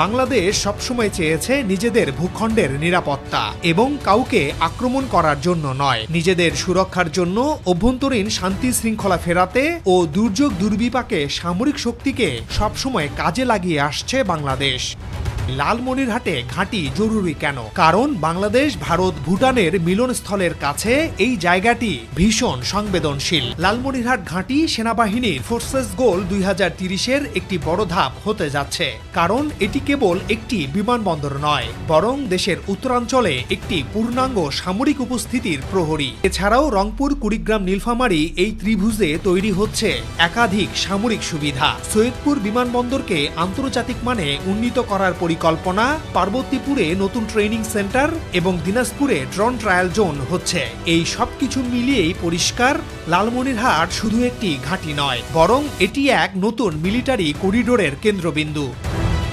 বাংলাদেশ সবসময় চেয়েছে নিজেদের ভূখণ্ডের নিরাপত্তা এবং কাউকে আক্রমণ করার জন্য নয়। নিজেদের সুরক্ষার জন্য অভ্যন্তরীণ শান্তি শৃঙ্খলা ফেরাতে ও দুর্যোগ দুর্বিপাকে সামরিক শক্তিকে সবসময় কাজে লাগিয়ে আসছে বাংলাদেশ। লালমনিরহাটে ঘাঁটি জরুরি কেন? কারণ বাংলাদেশ, ভারত, ভুটানের মিলনস্থলের কাছে এই জায়গাটি ভীষণ সংবেদনশীল। লালমনিরহাট ঘাঁটি সেনাবাহিনীর ফোর্সেস গোল দুই তিরিশের একটি বড় ধাপ হতে যাচ্ছে। কারণ এটি কেবল একটি বিমানবন্দর নয়, বরং দেশের উত্তরাঞ্চলে একটি পূর্ণাঙ্গ সামরিক উপস্থিতির প্রহরী। এছাড়াও রংপুর, কুড়িগ্রাম, নীলফামারী এই ত্রিভুজে তৈরি হচ্ছে একাধিক সামরিক সুবিধা। সৈয়দপুর বিমানবন্দরকে আন্তর্জাতিক মানে উন্নীত করার পরিকল্পনা পার্বতীপুরে নতুন ট্রেনিং সেন্টার এবং দিনাজপুরে ড্রোন ট্রায়াল জোন হচ্ছে। এই সবকিছু মিলিয়েই পরিষ্কার, লালমনিরহাট শুধু একটি ঘাঁটি নয়, বরং এটি এক নতুন মিলিটারি করিডোরের কেন্দ্রবিন্দু।